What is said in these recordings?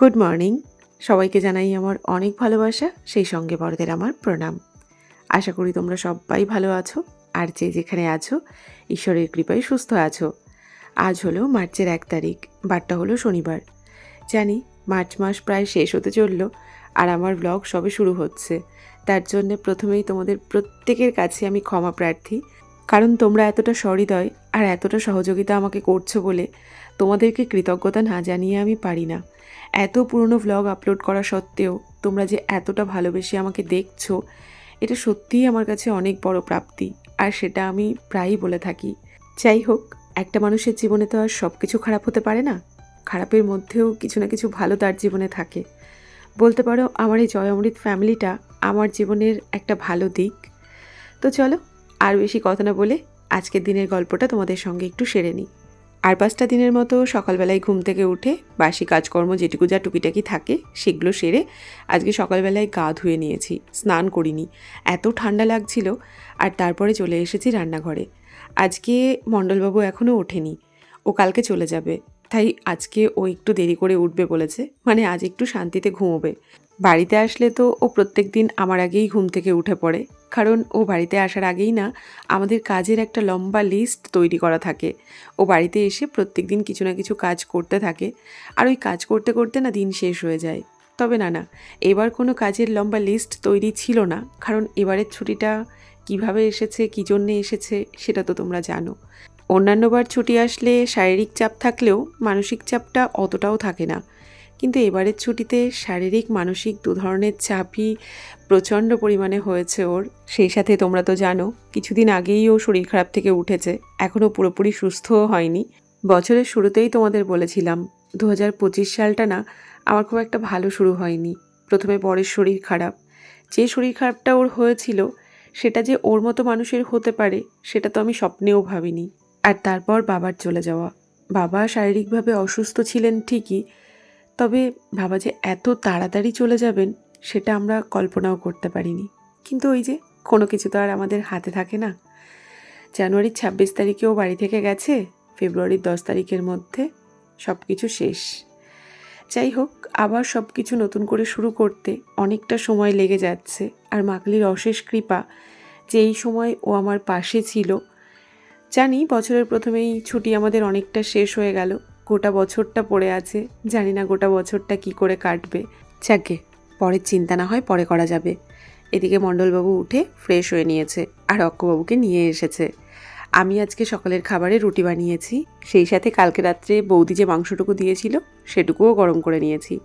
Good morning সবাইকে জানাই আমার অনেক ভালোবাসা, সেই সঙ্গে বড়দের আমার প্রণাম। আশা করি তোমরা সবাই ভালো আছো, আর যে যেখানে আছো, ঈশ্বরের কৃপায় সুস্থ আছো। আজ হলো মার্চের এক তারিখ, বারটা হলো শনিবার। জানি, মার্চ মাস প্রায় শেষ হতে চলল, আর আমার ব্লগ সবে শুরু হচ্ছে। তার জন্য প্রথমেই তোমাদের প্রত্যেকের কাছে আমি ক্ষমা প্রার্থী। কারণ তোমরা এতটা সহৃদয় আর এতটা সহযোগিতা আমাকে করছ বলে তোমাদেরকে কৃতজ্ঞতা না জানিয়ে আমি পারি না। এত পুরনো ভ্লগ আপলোড করা সত্ত্বেও তোমরা যে এতটা ভালোবেসে আমাকে দেখছ, এটা সত্যিই আমার কাছে অনেক বড় প্রাপ্তি, আর সেটা আমি প্রায়ই বলে থাকি। যাই হোক, একটা মানুষের জীবনে তো আর সব কিছু খারাপ হতে পারে না। খারাপের মধ্যেও কিছু না কিছু ভালো তার জীবনে থাকে। বলতে পারো, আমার এই জয় অমৃত ফ্যামিলিটা আমার জীবনের একটা ভালো দিক। তো চলো, আর বেশি কথা না বলে আজকের দিনের গল্পটা তোমাদের সঙ্গে একটু সেরে নিই। আর পাঁচটা দিনের মতো সকালবেলায় ঘুম থেকে উঠে বাসি কাজকর্ম যেটুকু যা টুকিটাকি থাকে সেগুলো সেরে আজকে সকালবেলায় গা ধুয়ে নিয়েছি, স্নান করিনি। এত ঠান্ডা লাগছিল আর তারপরে চলে এসেছি রান্নাঘরে। আজকে মণ্ডলবাবু এখনও ওঠেনি, ও কালকে চলে যাবে। তাই আজকে ও একটু দেরি করে উঠবে বলেছে মানে আজ একটু শান্তিতে ঘুমোবে। বাড়িতে আসলে তো ও প্রত্যেক দিন আমার আগেই ঘুম থেকে উঠে পড়ে। কারণ ও বাড়িতে আসার আগেই না আমাদের কাজের একটা লম্বা লিস্ট তৈরি করা থাকে। ও বাড়িতে এসে প্রত্যেক দিন কিছু না কিছু কাজ করতে থাকে। আর ওই কাজ করতে করতে না দিন শেষ হয়ে যায়। তবে না না, এবার কোনো কাজের লম্বা লিস্ট তৈরি ছিল না। কারণ এবারের ছুটিটা কীভাবে এসেছে, কী জন্যে এসেছে, সেটা তো তোমরা জানো। অন্যান্যবার ছুটি আসলে শারীরিক চাপ থাকলেও মানসিক চাপটা অতটাও থাকে না। কিন্তু এবারের ছুটিতে শারীরিক, মানসিক দু ধরনের চাপই প্রচণ্ড পরিমাণে হয়েছে ওর। সেই সাথে তোমরা তো জানো, কিছুদিন আগেই ও শরীর খারাপ থেকে উঠেছে, এখনও পুরোপুরি সুস্থও হয়নি। বছরের শুরুতেই তোমাদের বলেছিলাম দু হাজার পঁচিশ সালটা না, আমার খুব একটা ভালো শুরু হয়নি। প্রথমে পরের শরীর খারাপ। যে শরীর খারাপটা ওর হয়েছিল, সেটা যে ওর মতো মানুষের হতে পারে, সেটা তো আমি স্বপ্নেও ভাবিনি। আর তারপর বাবার চলে যাওয়া। বাবা শারীরিকভাবে অসুস্থ ছিলেন ঠিকই তবে বাবা যে এত তাড়াতাড়ি চলে যাবেন, সেটা আমরা কল্পনাও করতে পারিনি। কিন্তু ওই যে, কোনো কিছু তো আর আমাদের হাতে থাকে না। জানুয়ারির ছাব্বিশ তারিখেও বাড়ি থেকে গেছে, ফেব্রুয়ারির দশ তারিখের মধ্যে সব কিছু শেষ। যাই হোক, আবার সব কিছু নতুন করে শুরু করতে অনেকটা সময় লেগে যাচ্ছে, আর মাকলির অশেষ কৃপা যে এই সময় ও আমার পাশে ছিল। জানি বছরের প্রথমেই ছুটি আমাদের অনেকটা শেষ হয়ে গেল গোটা বছরটা পড়ে আছে, জানি না গোটা বছরটা কি করে কাটবে। যাকে পরের চিন্তা না হয় পরে করা যাবে। এদিকে মণ্ডলবাবু উঠে ফ্রেশ হয়ে নিয়েছে আর অক্কবাবুকে নিয়ে এসেছে। আমি আজকে সকালের খাবারে রুটি বানিয়েছি, সেই সাথে কালকে রাত্রে বৌদি যে মাংসটুকু দিয়েছিল, সেটুকুও গরম করে নিয়েছি।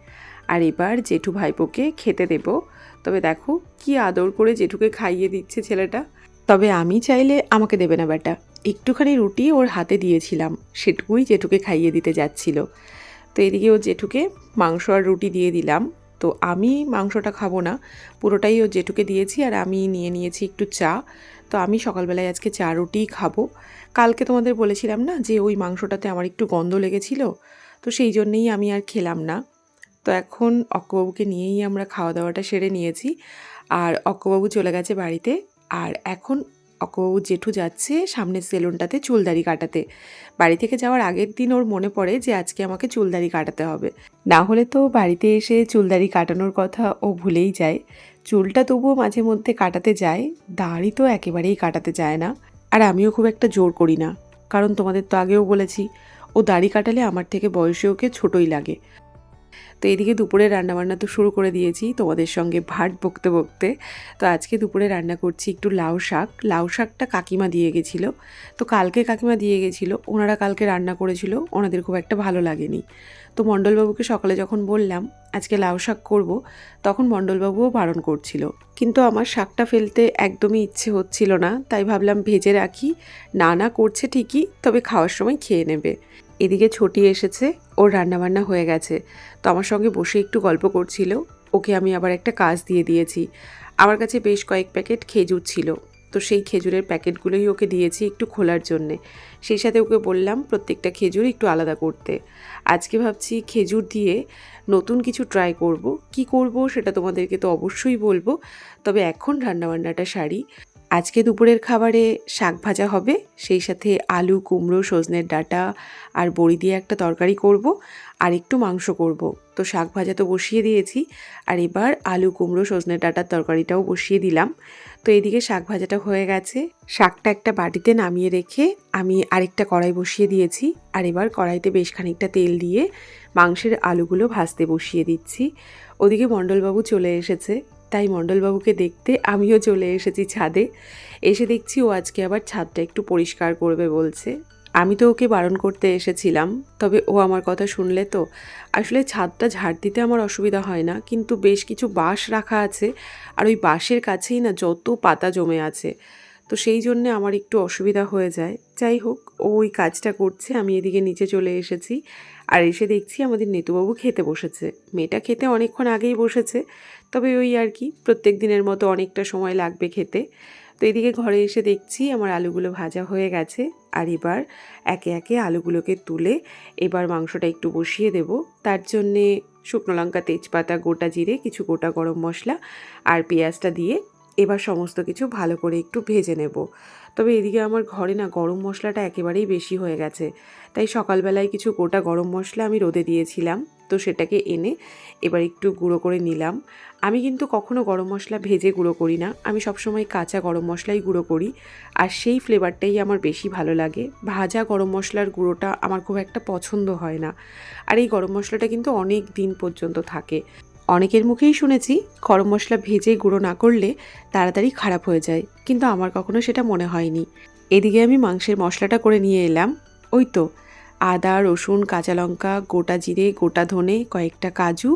আর এবার জেঠু ভাইপোকে খেতে দেব। তবে দেখো, কি আদর করে জেঠুকে খাইয়ে দিচ্ছে ছেলেটা। তবে আমি চাইলে আমাকে দেবে না বেটা। একটুখানি রুটি ওর হাতে দিয়েছিলাম, সেটুকুই জেঠুকে খাইয়ে দিতে যাচ্ছিল। তো এদিকে ও জেঠুকে মাংস আর রুটি দিয়ে দিলাম। তো আমি মাংসটা খাব না, পুরোটাই ও জেঠুকে দিয়েছি আর আমি নিয়ে নিয়েছি একটু চা। তো আমি সকালবেলায় আজকে চা রুটিই খাব। কালকে তোমাদের বলেছিলাম না যে ওই মাংসটাতে আমার একটু গন্ধ লেগেছিল, তো সেই জন্যেই আমি আর খেলাম না। তো এখন অক্কবাবুকে নিয়েই আমরা খাওয়া দাওয়াটা সেরে নিয়েছি। আর অক্কবাবু চলে গেছে বাড়িতে। আর এখন অকবাবু জেঠু যাচ্ছে সামনের সেলুনটাতে চুলদারি কাটাতে। বাড়ি থেকে যাওয়ার আগের দিন ওর মনে পড়ে যে আজকে আমাকে চুলদারি কাটাতে হবে। না হলে তো বাড়িতে এসে চুলদারি কাটানোর কথা ও ভুলেই যায়। চুলটা তবুও মাঝে মধ্যে কাটাতে যায়, দাড়ি তো একেবারেই কাটাতে যায় না। আর আমিও খুব একটা জোর করি না। কারণ তোমাদের তো আগেও বলেছি, ও দাড়ি কাটালে আমার থেকে বয়সে ওকে ছোটোই লাগে। তো এদিকে দুপুরে রান্নাবান্না তো শুরু করে দিয়েছি তোমাদের সঙ্গে ভাট বকতে বকতে। তো আজকে দুপুরে রান্না করছি একটু লাউ শাক। লাউ শাকটা কাকিমা দিয়ে গেছিল। তো কালকে কাকিমা দিয়ে গেছিল, ওনারা কালকে রান্না করেছিল, ওনাদের খুব একটা ভালো লাগেনি। তো মণ্ডলবাবুকে সকালে যখন বললাম, আজকে লাউ শাক করব, তখন মণ্ডলবাবুও বারণ করছিল। কিন্তু আমার শাকটা ফেলতে একদমই ইচ্ছে হচ্ছিল না, তাই ভাবলাম ভেজে রাখি। না না, করছে ঠিকই, তবে খাওয়ার সময় খেয়ে নেবে। এদিকে ছটি এসেছে, ওর রান্নাবান্না হয়ে গেছে। তো আমার সঙ্গে বসে একটু গল্প করছিল, ওকে আমি আবার একটা কাজ দিয়ে দিয়েছি। আমার কাছে বেশ কয়েক প্যাকেট খেজুর ছিল, তো সেই খেজুরের প্যাকেটগুলোই ওকে দিয়েছি একটু খোলার জন্যে। সেই সাথে ওকে বললাম, প্রত্যেকটা খেজুর একটু আলাদা করতে। আজকে ভাবছি খেজুর দিয়ে নতুন কিছু ট্রাই করব। কি করব সেটা তোমাদেরকে তো অবশ্যই বলব, তবে এখন রান্নাবান্নাটা সারি। আজকে দুপুরের খাবারে শাক ভাজা হবে। সেই সাথে আলু, কুমড়ো, সজনের ডাঁটা আর বড়ি দিয়ে একটা তরকারি করব আর একটু মাংস করব। তো শাক ভাজা তো বসিয়ে দিয়েছি আর এবার আলু, কুমড়ো, সজনের ডাঁটার তরকারিটাও বসিয়ে দিলাম। তো এদিকে শাক ভাজাটা হয়ে গেছে। শাকটা একটা বাটিতে নামিয়ে রেখে আমি আরেকটা কড়াই বসিয়ে দিয়েছি আর এবার কড়াইতে বেশ খানিকটা তেল দিয়ে মাংসের আলুগুলো ভাজতে বসিয়ে দিচ্ছি। ওদিকে মণ্ডলবাবু চলে এসেছে। তাই মণ্ডলবাবুকে দেখতে আমিও চলে এসেছি ছাদে। এসে দেখছি ও আজকে আবার ছাদটা একটু পরিষ্কার করবে বলছে। আমি তো ওকে বারণ করতে এসেছিলাম, তবে ও আমার কথা শুনলে তো। আসলে ছাদটা ঝাড় দিতে আমার অসুবিধা হয় না, কিন্তু বেশ কিছু বাঁশ রাখা আছে, আর ওই বাঁশের কাছেই না যত পাতা জমে আছে। তো সেই জন্যে আমার একটু অসুবিধা হয়ে যায়। যাই হোক, ও ওই কাজটা করছে, আমি এদিকে নিচে চলে এসেছি। আর এসে দেখছি আমাদের নেতুবাবু খেতে বসেছে। মেয়েটা খেতে অনেকক্ষণ আগেই বসেছে। তবে ওই আর কি, প্রত্যেক দিনের মতো অনেকটা সময় লাগবে খেতে। তো এদিকে ঘরে এসে দেখছি আমার আলুগুলো ভাজা হয়ে গেছে। আর এবার একে একে আলুগুলোকে তুলে এবার মাংসটা একটু বসিয়ে দেব। তার জন্যে শুকনো লঙ্কা, তেজপাতা, গোটা জিরে, কিছু গোটা গরম মশলা আর পেঁয়াজটা দিয়ে এবার সমস্ত কিছু ভালো করে একটু ভেজে নেব। তবে এদিকে আমার ঘরে না গরম মশলাটা একেবারেই বেশি হয়ে গেছে। তাই সকালবেলায় কিছু গোটা গরম মশলা আমি রোদে দিয়েছিলাম, তো সেটাকে এনে এবার একটু গুঁড়ো করে নিলাম। আমি কিন্তু কখনো গরম মশলা ভেজে গুঁড়ো করি না, আমি সবসময় কাঁচা গরম মশলাই গুঁড়ো করি, আর সেই ফ্লেভারটাই আমার বেশি ভালো লাগে। ভাজা গরম মশলার গুঁড়োটা আমার খুব একটা পছন্দ হয় না, আর এই গরম মশলাটা কিন্তু অনেক দিন পর্যন্ত থাকে। অনেকের মুখেই শুনেছি গরম মশলা ভেজে গুঁড়ো না করলে তাড়াতাড়ি খারাপ হয়ে যায়, কিন্তু আমার কখনো সেটা মনে হয়নি। এদিকে আমি মাংসের মশলাটা করে নিয়ে এলাম। ওই তো, আদা, রসুন, কাঁচা লঙ্কা, গোটা জিরে, গোটা ধনে, কয়েকটা কাজু,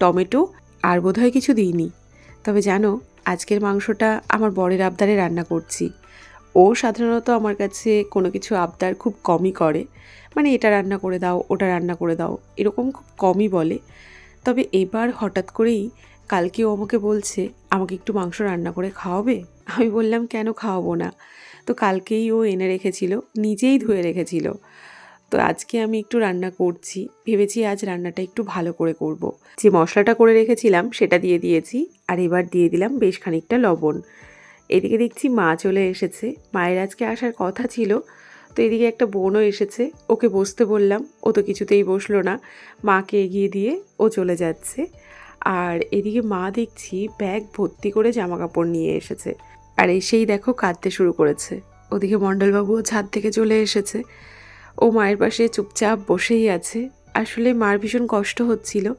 টমেটো আর বোধহয় কিছু দিইনি। তবে জানো, আজকের মাংসটা আমার বরের আবদারে রান্না করছি। ও সাধারণত আমার কাছে কোনো কিছু আবদার খুব কমই করে। মানে এটা রান্না করে দাও, ওটা রান্না করে দাও, এরকম খুব কমই বলে। তবে এবার হঠাৎ করেই কালকে ও আমাকে বলছে, আমাকে একটু মাংস রান্না করে খাওয়াবে? আমি বললাম, কেন খাওয়াবো না? তো কালকেই ও এনে রেখেছিল, নিজেই ধুয়ে রেখেছিল। তো আজকে আমি একটু রান্না করছি, ভেবেছি আজ রান্নাটা একটু ভালো করে করব। যে মশলাটা করে রেখেছিলাম, সেটা দিয়ে দিয়েছি, আর এবার দিয়ে দিলাম বেশ খানিকটা লবণ। এদিকে দেখছি মা চলে এসেছে। মায়ের আজকে আসার কথা ছিল তো এদিকে একটা বোনও এসেছে। ওকে বসতে বললাম, ও তো কিছুতেই বসল না। মাকে এগিয়ে দিয়ে ও চলে যাচ্ছে। আর এদিকে মা দেখছি ব্যাগ ভর্তি করে জামা কাপড় নিয়ে এসেছে। আর এসেই দেখো কাঁদতে শুরু করেছে। ওদিকে মণ্ডলবাবুও ছাদ থেকে চলে এসেছে। ও মায়ের পাশে চুপচাপ বসেই আছে। আসলে মার ভীষণ কষ্ট হচ্ছিল।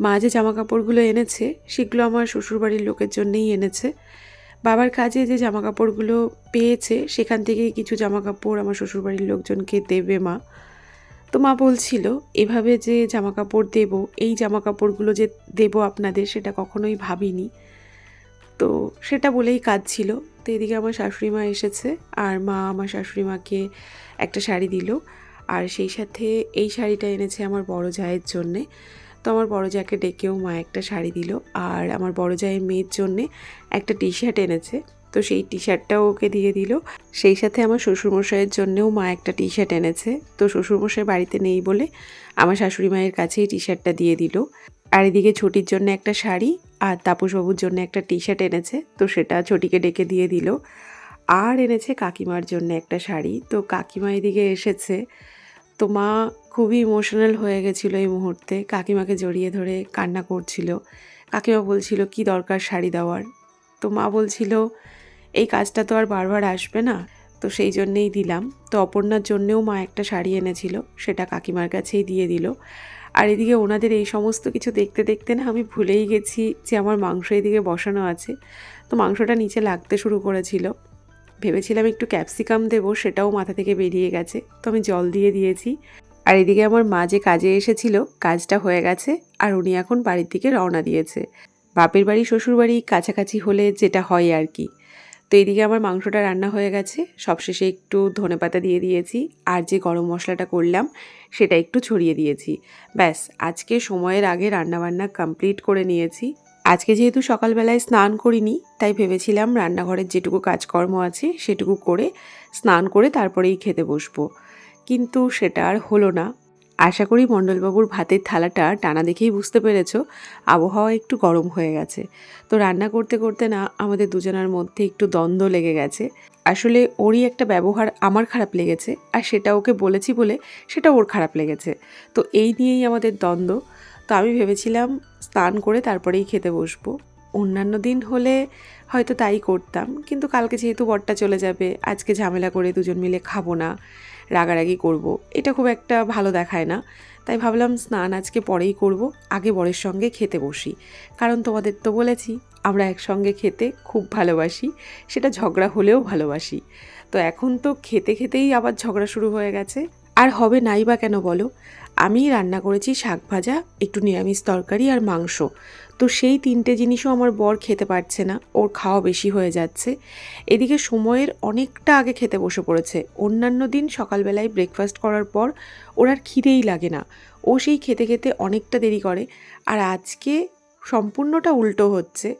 মা যে জামা কাপড়গুলো এনেছে, সেগুলো আমার শ্বশুরবাড়ির লোকের জন্যেই এনেছে। বাবার কাজে যে জামা কাপড়গুলো পেয়েছে, সেখান থেকেই কিছু জামা কাপড় আমার শ্বশুরবাড়ির লোকজনকে দেবে মা। তো মা বলছিল, এভাবে যে জামা কাপড় দেব, এই জামা কাপড়গুলো যে দেব আপনাদের, সেটা কখনোই ভাবিনি। তো সেটা বলেই কাজ ছিল তো এদিকে আমার শাশুড়ি মা এসেছে, আর মা আমার শাশুড়ি মাকে একটা শাড়ি দিল, আর সেই সাথে এই শাড়িটা এনেছে আমার বড় জায়ের জন্যে। তো আমার বড় জাকে ডেকেও মা একটা শাড়ি দিল। আর আমার বড় জায়ের মেয়ের জন্যে একটা টি শার্ট এনেছে। তো সেই টি শার্টটাও ওকে দিয়ে দিল। সেই সাথে আমার শ্বশুরমশাইয়ের জন্যেও মা একটা টি শার্ট এনেছে। তো শ্বশুরমশাই বাড়িতে নেই বলে আমার শাশুড়ি মায়ের কাছেই টি শার্টটা দিয়ে দিল। আর এদিকে ছুটির জন্য একটা শাড়ি আর তাপসবাবুর জন্য একটা টি শার্ট এনেছে। তো সেটা ছটিকে ডেকে দিয়ে দিল। আর এনেছে কাকিমার জন্য একটা শাড়ি। তো কাকিমা এদিকে এসেছে। তো মা খুবই ইমোশনাল হয়ে গেছিল এই মুহূর্তে। কাকিমাকে জড়িয়ে ধরে কান্না করছিল। কাকিমা বলছিল, কি দরকার শাড়ি দেওয়ার? তো মা বলছিল, এই কাজটা তো আর বারবার আসবে না। তো সেই জন্যেই দিলাম। তো অপর্ণার জন্যেও মা একটা শাড়ি এনেছিল, সেটা কাকিমার কাছেই দিয়ে দিল। আর এদিকে ওনাদের এই সমস্ত কিছু দেখতে দেখতে না আমি ভুলেই গেছি যে আমার মাংস এদিকে বসানো আছে। তো মাংসটা নিচে লাগতে শুরু করেছিল। ভেবেছিলাম একটু ক্যাপসিকাম দেবো, সেটাও মাথা থেকে বেরিয়ে গেছে। তো আমি জল দিয়ে দিয়েছি। আর এদিকে আমার মা যে কাজে এসেছিল, কাজটা হয়ে গেছে, আর উনি এখন বাড়ির দিকে রওনা দিয়েছে। বাপের বাড়ি, শ্বশুর বাড়ি কাছাকাছি হলে যেটা হয় আর কি। তো এদিকে আমার মাংসটা রান্না হয়ে গেছে, সবশেষে একটু ধনেপাতা দিয়ে দিয়েছি, আর যে গরম মশলাটা করলাম, সেটা একটু ছড়িয়ে দিয়েছি। ব্যাস, আজকে সময়ের আগে রান্নাবান্না কমপ্লিট করে নিয়েছি। আজকে যেহেতু সকালবেলায় স্নান করিনি, তাই ভেবেছিলাম রান্নাঘরের যেটুকু কাজকর্ম আছে সেটুকু করে স্নান করে তারপরেই খেতে বসবো। কিন্তু সেটা আর হলো না। আশা করি মণ্ডলবাবুর ভাতের থালাটা টানা দেখেই বুঝতে পেরেছ, আবহাওয়া একটু গরম হয়ে গেছে। তো রান্না করতে করতে না, আমাদের দুজনের মধ্যে একটু দ্বন্দ্ব লেগে গেছে। আসলে ওরই একটা ব্যবহার আমার খারাপ লেগেছে, আর সেটা ওকে বলেছি বলে সেটা ওর খারাপ লেগেছে। তো এই নিয়েই আমাদের দ্বন্দ্ব। তো আমি ভেবেছিলাম স্নান করে তারপরেই খেতে বসবো। অন্যান্য দিন হলে হয়তো তাই করতাম, কিন্তু কালকে যেহেতু বরটা চলে যাবে, আজকে ঝামেলা করে দুজন মিলে খাব না, রাগারাগি করব। এটা খুব একটা ভালো দেখায় না, তাই ভাবলাম স্নান আজকে পরেই করব, আগে বরের সঙ্গে খেতে বসি। কারণ তোমাদের তো বলেছি, আমরা একসঙ্গে খেতে খুব ভালোবাসি, সেটা ঝগড়া হলেও ভালোবাসি। তো এখন তো খেতে খেতেই আবার ঝগড়া শুরু হয়ে গেছে। আর হবে নাই বা কেন বলো? আমি রান্না করেছি শাক ভাজা, একটু নিরামিষ তরকারি আর মাংস। তো সেই তিনটে জিনিসও আমার বর খেতে পারছে না, ওর খাওয়া বেশি হয়ে যাচ্ছে। এদিকে সময়ের অনেকটা আগে খেতে বসে পড়েছে। অন্যান্য দিন সকালবেলায় ব্রেকফাস্ট করার পর ওর আর খিদেই লাগে না। ও সেই খেতে খেতে অনেকটা দেরি করে। আর আজকে সম্পূর্ণটা উল্টো হচ্ছে।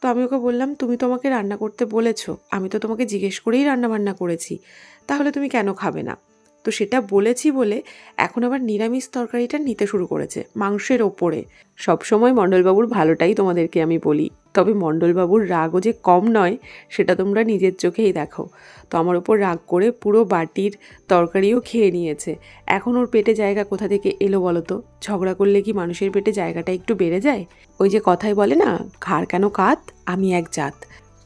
তো আমি ওকে বললাম, তুমি তো আমাকে রান্না করতে বলেছ। আমি তো তোমাকে জিজ্ঞেস করেই রান্না বান্না করেছি। তাহলে তুমি কেন খাবে না? তো সেটা বলেছি বলে এখন আবার নিরামিষ তরকারিটা নিতে শুরু করেছে, মাংসের ওপরে। সবসময় মণ্ডলবাবুর ভালোটাই তোমাদেরকে আমি বলি। তবে মণ্ডলবাবুর রাগও যে কম নয়, সেটা তোমরা নিজের চোখেই দেখো। তো আমার ওপর রাগ করে পুরো বাটির তরকারিও খেয়ে নিয়েছে। এখন ওর পেটে জায়গা কোথা থেকে এলো বলো তো? ঝগড়া করলে কি মানুষের পেটে জায়গাটা একটু বেড়ে যায়? ওই যে কথাই বলে না, ঘাড় কেন কাত? আমি এক জাত।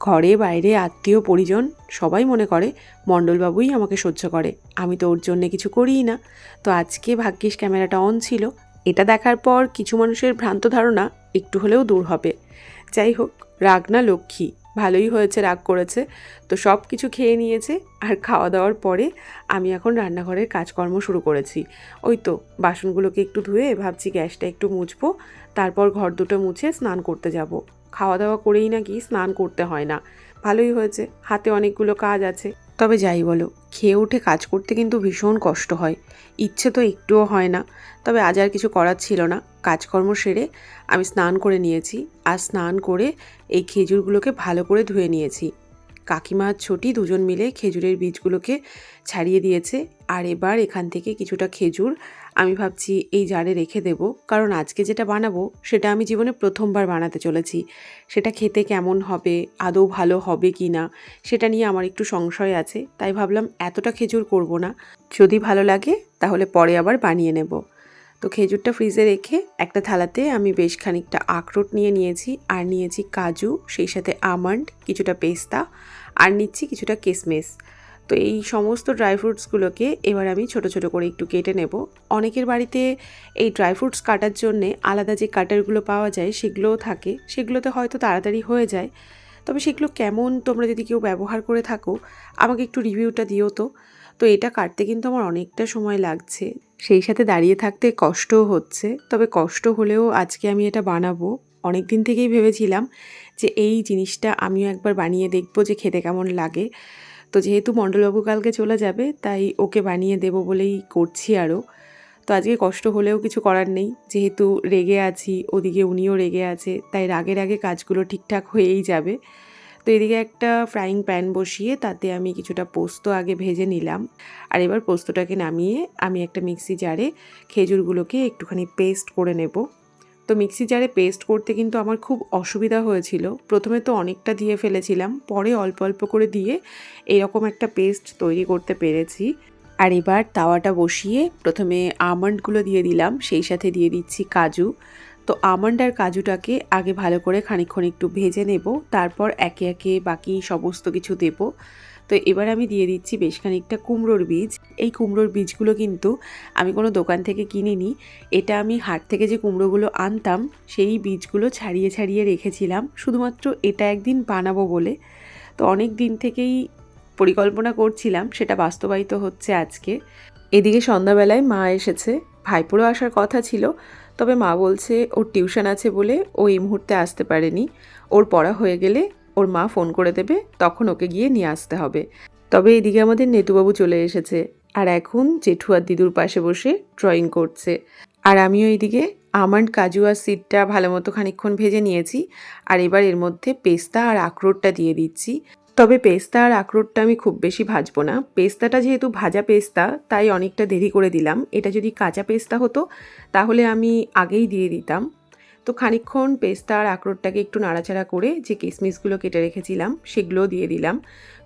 ঘরে, বাইরে, আত্মীয়, পরিজন, সবাই মনে করে, মণ্ডলবাবুই আমাকে সহ্য করে। আমি তো ওর জন্যে কিছু করিই না। তো আজকে ভাগ্যিস ক্যামেরাটা অন ছিল। এটা দেখার পর কিছু মানুষের ভ্রান্ত ধারণা একটু হলেও দূর হবে। যাই হোক, রাগ না লক্ষ্মী। ভালোই হয়েছে, রাগ করেছে। তো সব কিছু খেয়ে নিয়েছে আর খাওয়া দাওয়ার পরে আমি এখন রান্নাঘরের কাজকর্ম শুরু করেছি। ওই তো, বাসনগুলোকে একটু ধুয়ে ভাবছি গ্যাসটা একটু মুছবো। তারপর ঘর দুটো মুছে স্নান করতে যাব। খাওয়া দাওয়া করেই নাকি স্নান করতে হয় না। ভালোই হয়েছে, হাতে অনেকগুলো কাজ আছে। তবে যাই বলো, খেয়ে উঠে কাজ করতে কিন্তু ভীষণ কষ্ট হয়। ইচ্ছে তো একটুও হয় না, তবে আজ আর কিছু করার ছিল না। কাজকর্ম সেরে আমি স্নান করে নিয়েছি আর স্নান করে এই খেজুরগুলোকে ভালো করে ধুয়ে নিয়েছি। কাকিমা আর ছোটি দুজন মিলে খেজুরের বীজগুলোকে ছাড়িয়ে দিয়েছে আর এবার এখান থেকে কিছুটা খেজুর আমি ভাবছি এই জারে রেখে দেব, কারণ আজকে যেটা বানাবো সেটা আমি জীবনে প্রথমবার বানাতে চলেছি। সেটা খেতে কেমন হবে, আদৌ ভালো হবে কি না, সেটা নিয়ে আমার একটু সংশয় আছে, তাই ভাবলাম এতটা খেজুর করব না। যদি ভালো লাগে, তাহলে পরে আবার বানিয়ে নেব। তো খেজুরটা ফ্রিজে রেখে একটা থালাতে আমি বেশ খানিকটা আখরোট নিয়ে নিয়েছি, আর নিয়েছি কাজু, সেই সাথে আমন্ড, কিছুটা পেস্তা, আর নিচ্ছি কিছুটা কিসমিস। তো এই সমস্ত ড্রাই ফ্রুটসগুলোকে এবার আমি ছোট ছোট করে একটু কেটে নেব। অনেকের বাড়িতে এই ড্রাই ফ্রুটস কাটার জন্যে আলাদা যে কাটারগুলো পাওয়া যায় সেগুলোও থাকে, সেগুলোতে হয়তো তাড়াতাড়ি হয়ে যায়। তবে সেগুলো কেমন তোমরা যদি কেউ ব্যবহার করে থাকো, আমাকে একটু রিভিউটা দিও তো। তো এটা কাটতে কিন্তু আমার অনেকটা সময় লাগছে। সেই সাথে দাঁড়িয়ে থাকতে কষ্টও হচ্ছে, তবে কষ্ট হলেও আজকে আমি এটা বানাবো। অনেক দিন থেকেই ভেবেছিলাম যে এই জিনিসটা আমিও একবার বানিয়ে দেখব যে খেতে কেমন লাগে। তো যেহেতু মণ্ডলবাবু কালকে চলে যাবে, তাই ওকে বানিয়ে দেবো বলেই করছি আরও। তো আজকে কষ্ট হলেও কিছু করার নেই, যেহেতু রেগে আছি, ওদিকে উনিও রেগে আছে, তাই রাগের আগে কাজগুলো ঠিকঠাক হয়েই যাবে। তো এদিকে একটা ফ্রাইং প্যান বসিয়ে তাতে আমি কিছুটা পোস্ত আগে ভেজে নিলাম। আর এবার পোস্তটাকে নামিয়ে আমি একটা মিক্সি জারে খেজুরগুলোকে একটুখানি পেস্ট করে নেব। তো মিক্সি জারে পেস্ট করতে কিন্তু আমার খুব অসুবিধা হয়েছিল। প্রথমে তো অনেকটা দিয়ে ফেলেছিলাম, পরে অল্প অল্প করে দিয়ে এরকম একটা পেস্ট তৈরি করতে পেরেছি। আর এবার তাওয়াটা বসিয়ে প্রথমে আমন্ডগুলো দিয়ে দিলাম, সেই সাথে দিয়ে দিচ্ছি কাজু। তো আমন্ড আর কাজুটাকে আগে ভালো করে খানিকক্ষণ একটু ভেজে নেব, তারপর একে একে বাকি সমস্ত কিছু দেব। তো এবার আমি দিয়ে দিচ্ছি বেশ খানিকটা কুমড়োর বীজ। এই কুমড়োর বীজগুলো কিন্তু আমি কোনো দোকান থেকে কিনিনি। এটা আমি হাট থেকে যে কুমড়োগুলো আনতাম, সেই বীজগুলো ছাড়িয়ে ছাড়িয়ে রেখেছিলাম। শুধুমাত্র এটা একদিন বানাবো বলে। তো অনেক দিন থেকেই পরিকল্পনা করছিলাম, সেটা বাস্তবায়িত হচ্ছে আজকে। এদিকে সন্ধ্যাবেলায় মা এসেছে। ভাইপুরও আসার কথা ছিল, তবে মা বলছে, ওর টিউশন আছে বলে ও এই মুহূর্তে আসতে পারেনি। ওর পড়া হয়ে গেলে ওর মা ফোন করে দেবে, তখন ওকে গিয়ে নিয়ে আসতে হবে। তবে এদিকে আমাদের নেতুবাবু চলে এসেছে। আর এখন জেঠু আর দিদুর পাশে বসে ড্রয়িং করছে। আর আমিও এইদিকে আমন্ড, কাজু আর সিডটা ভালো মতো খানিক্ষণ ভেজে নিয়েছি। আর এবার এর মধ্যে পেস্তা আর আখরোটটা দিয়ে দিচ্ছি। তবে পেস্তা আর আখরোটটা আমি খুব বেশি ভাজবো না। পেস্তাটা যেহেতু ভাজা পেস্তা, তাই অনেকটা দেরি করে দিলাম। এটা যদি কাঁচা পেস্তা হতো, তাহলে আমি আগেই দিয়ে দিতাম। তো খানিক্ষণ পেস্তা আর আখরোটটাকে একটু নাড়াচাড়া করে যে কিশমিশগুলো কেটে রেখেছিলাম, সেগুলোও দিয়ে দিলাম।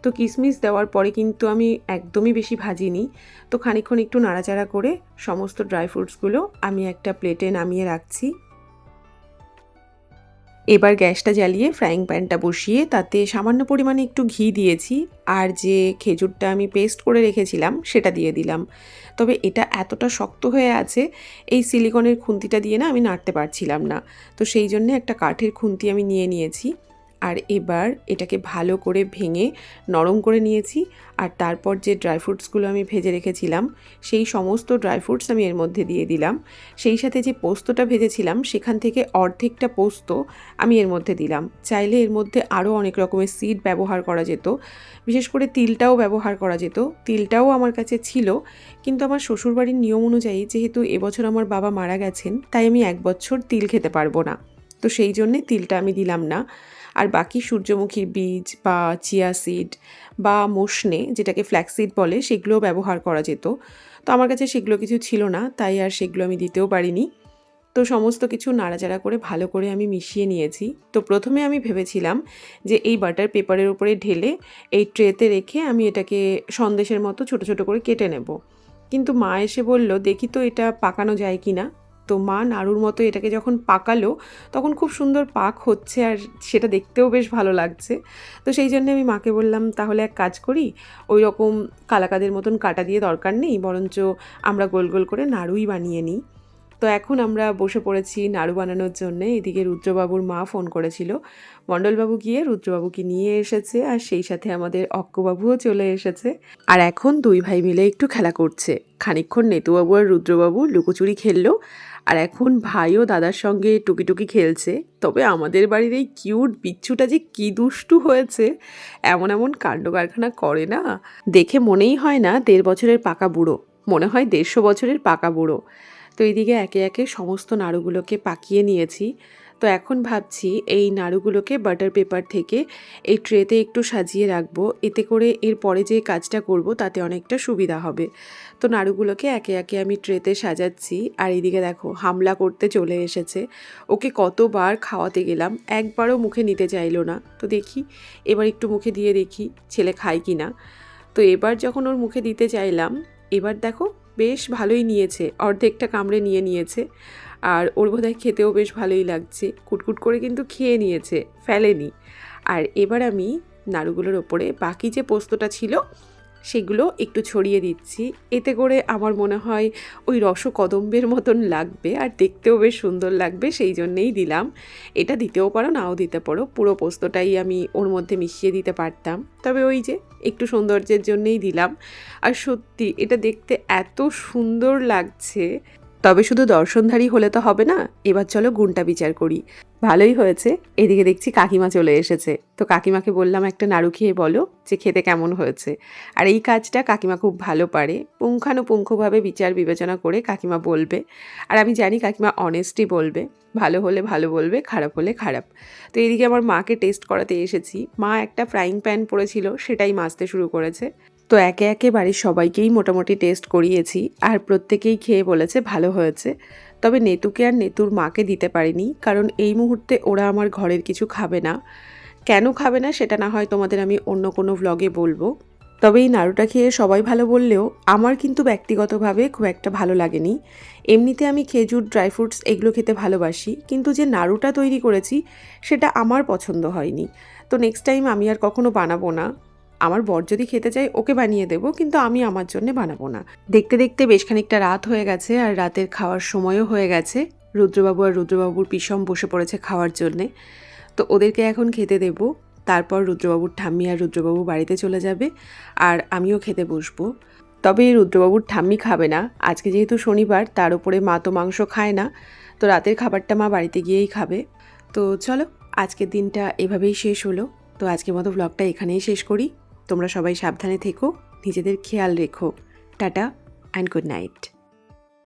তো কিশমিশ দেওয়ার পরে কিন্তু আমি একদমই বেশি ভাজিনি। তো খানিক্ষণ একটু নাড়াচাড়া করে সমস্ত ড্রাই ফ্রুটসগুলো আমি একটা প্লেটে নামিয়ে রাখছি। এবার গ্যাসটা জ্বালিয়ে ফ্রাইং প্যানটা বসিয়ে তাতে সামান্য পরিমাণে একটু ঘি দিয়েছি আর যে খেজুরটা আমি পেস্ট করে রেখেছিলাম সেটা দিয়ে দিলাম। তবে এটা এতটা শক্ত হয়ে আছে, এই সিলিকনের খুন্তিটা দিয়ে না আমি নাড়তে পারছিলাম না। তো সেই জন্যে একটা কাঠের খুন্তি আমি নিয়ে নিয়েছি। আর এবার এটাকে ভালো করে ভেঙে নরম করে নিয়েছি আর তারপর যে ড্রাই ফ্রুটসগুলো আমি ভেজে রেখেছিলাম, সেই সমস্ত ড্রাই ফ্রুটস আমি এর মধ্যে দিয়ে দিলাম। সেই সাথে যে পোস্তটা ভেজেছিলাম, সেখান থেকে অর্ধেকটা পোস্ত আমি এর মধ্যে দিলাম। চাইলে এর মধ্যে আরও অনেক রকমের সিড ব্যবহার করা যেত। বিশেষ করে তিলটাও ব্যবহার করা যেত। তিলটাও আমার কাছে ছিল, কিন্তু আমার শ্বশুরবাড়ির নিয়ম অনুযায়ী যেহেতু এবছর আমার বাবা মারা গেছেন, তাই আমি এক বছর তিল খেতে পারব না। তো সেই জন্যে তিলটা আমি দিলাম না। আর বাকি সূর্যমুখীর বীজ বা চিয়া সিড বা মোশনে যেটাকে ফ্ল্যাক্সিড বলে সেগুলোও ব্যবহার করা যেত। তো আমার কাছে সেগুলো কিছু ছিল না, তাই আর সেগুলো আমি দিতেও পারিনি। তো সমস্ত কিছু নাড়াচাড়া করে ভালো করে আমি মিশিয়ে নিয়েছি। তো প্রথমে আমি ভেবেছিলাম যে এই বাটার পেপারের উপরে ঢেলে এই ট্রেতে রেখে আমি এটাকে সন্দেশের মতো ছোট ছোট করে কেটে নেব। কিন্তু মা এসে বলল, দেখি তো এটা পাকানো যায় কি না তো মা নাড়ুর মতো এটাকে যখন পাকালো, তখন খুব সুন্দর পাক হচ্ছে আর সেটা দেখতেও বেশ ভালো লাগছে। তো সেই জন্য আমি মাকে বললাম, তাহলে এক কাজ করি, ওই রকম কালাকাদের মতন কাটা দিয়ে দরকার নেই, বরঞ্চ আমরা গোল গোল করে নাড়ুই বানিয়ে নিই। তো এখন আমরা বসে পড়েছি নাড়ু বানানোর জন্য, এদিকে রুদ্রবাবুর মা ফোন করেছিল। মণ্ডলবাবু গিয়ে রুদ্রবাবুকে নিয়ে এসেছে আর সেই সাথে আমাদের অক্কবাবুও চলে এসেছে। আর এখন দুই ভাই মিলে একটু খেলা করছে। খানিকক্ষণ নেতুবাবু আর রুদ্রবাবু লুকোচুরি খেললো। আর এখন ভাইও দাদার সঙ্গে টুকি টুকি খেলছে। তবে আমাদের বাড়ির এই কিউট বিচ্ছুটা যে কি দুষ্টু হয়েছে, এমন এমন কাণ্ড কারখানা করে না? দেখে মনেই হয় না দেড় বছরের পাকা বুড়ো। মনে হয় দেড়শো বছরের পাকা বুড়ো। তো এইদিকে একে একে সমস্ত নাড়ুগুলোকে পাকিয়ে নিয়েছি। তো এখন ভাবছি এই নাড়ুগুলোকে বাটার পেপার থেকে এই ট্রেতে একটু সাজিয়ে রাখব। এতে করে এর পরে যে কাজটা করব তাতে অনেকটা সুবিধা হবে। তো নাড়ুগুলোকে একে একে আমি ট্রেতে সাজাচ্ছি। আর এদিকে দেখো, হামলা করতে চলে এসেছে। ওকে কতবার খাওয়াতে গেলাম, একবারও মুখে নিতে চাইলো না। তো দেখি, এবার একটু মুখে দিয়ে দেখি ছেলে খায় কি না তো এবার যখন ওর মুখে দিতে চাইলাম, এবার দেখো বেশ ভালোই নিয়েছে, অর্ধেকটা কামড়ে নিয়ে নিয়েছে। আর ওর বোধহয় খেতেও বেশ ভালোই লাগছে। কুটকুট করে কিন্তু খেয়ে নিয়েছে, ফেলেনি। আর এবার আমি নাড়ুগুলোর ওপরে বাকি যে পোস্তটা ছিল, সেগুলো একটু ছড়িয়ে দিচ্ছি। এতে করে আমার মনে হয় ওই রসকদম্বের মতন লাগবে আর দেখতেও বেশ সুন্দর লাগবে, সেই জন্যেই দিলাম। এটা দিতেও পারো, নাও দিতে পারো। পুরো পোস্তটাই আমি ওর মধ্যে মিশিয়ে দিতে পারতাম। তবে ওই যে একটু সৌন্দর্যের জন্যেই দিলাম। আর সত্যি এটা দেখতে এত সুন্দর লাগছে। তবে শুধু দর্শনধারী হলে তো হবে না, এবার চলো গুণটা বিচার করি। ভালোই হয়েছে, এদিকে দেখছি কাকিমা চলে এসেছে। তো কাকিমাকে বললাম, একটা নাড়ু খেয়ে বলো যে খেতে কেমন হয়েছে। আর এই কাজটা কাকিমা খুব ভালো পারে। পুঙ্খানুপুঙ্খভাবে বিচার বিবেচনা করে কাকিমা বলবে। আর আমি জানি কাকিমা অনেস্টই বলবে, ভালো হলে ভালো বলবে, খারাপ হলে খারাপ। তো এদিকে আমার মাকে টেস্ট করাতে এসেছি। মা একটা ফ্রাইং প্যান পড়েছিল, সেটাই মাজতে শুরু করেছে। তো একে একে বাড়ির সবাইকেই মোটামুটি টেস্ট করিয়েছি আর প্রত্যেকেই খেয়ে বলেছে ভালো হয়েছে। তবে নেতুকে আর নেতুর মাকে দিতে পারিনি, কারণ এই মুহূর্তে ওরা আমার ঘরের কিছু খাবে না। কেন খাবে না সেটা না হয় তোমাদের আমি অন্য কোনো ভ্লগে বলব। তবে এই নাড়ুটা খেয়ে সবাই ভালো বললেও আমার কিন্তু ব্যক্তিগতভাবে খুব একটা ভালো লাগেনি। এমনিতে আমি খেজুর ড্রাই ফ্রুটস এগুলো খেতে ভালোবাসি, কিন্তু যে নাড়ুটা তৈরি করেছি সেটা আমার পছন্দ হয়নি। তো নেক্সট টাইম আমি আর কখনো বানাবো না। আমার বর যদি খেতে চাই ওকে বানিয়ে দেব, কিন্তু আমি আমার জন্য বানাবো না। দেখতে দেখতে বেশ খানিকটা রাত হয়ে গেছে, আর রাতের খাওয়ার সময়ও হয়ে গেছে। রুদ্রবাবু আর রুদ্রবাবুর পিসম বসে পড়েছে খাওয়ার জন্যে। তো ওদেরকে এখন খেতে দেব। তারপর রুদ্রবাবুর ঠাম্মি আর রুদ্রবাবু বাড়িতে চলে যাবে, আর আমিও খেতে বসবো। তবে রুদ্রবাবুর ঠাম্মি খাবে না। আজকে যেহেতু শনিবার, তার উপরে মা তো মাংস খায় না। তো রাতের খাবারটা মা বাড়িতে গিয়েই খাবে। তো চলো, আজকের দিনটা এভাবেই শেষ হলো। তো আজকের মতো ব্লগটা এখানেই শেষ করি। তোমরা সবাই সাবধানে থেকো নিজেদের খেয়াল রেখো। Tata and good night